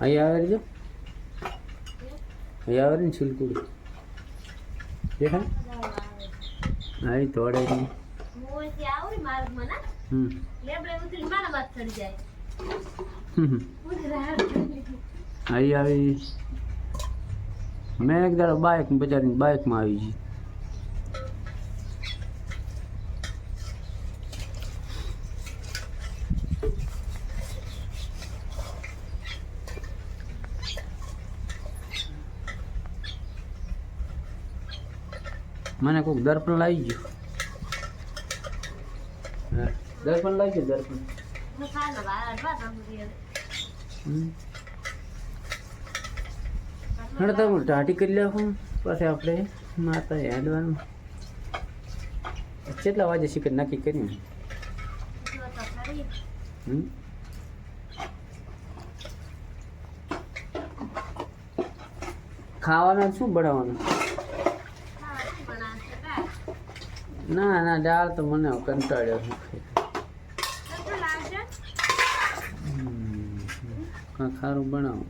અહીં આવે જો અહીં આવે ને છિલકુડી? દેખાય અહીં તોડે નહીં આવી મેં એક દાડો બાઇક બજારની બાઇકમાં આવી ગઈ મને કોઈક દર્પણ લાવી ગયો દર્પણ લાવી ગયો દર્પણ. હણ તો હું ટાટી કરી લેવું પછી આપણે માતા હેડવાનું. કેટલા વાગે શિકર નક્કી કરી હમ? ખાવાનું શું બનાવવાનું? ના ના દાળ તો મને કંટાળ્યો ખારું બનાવો.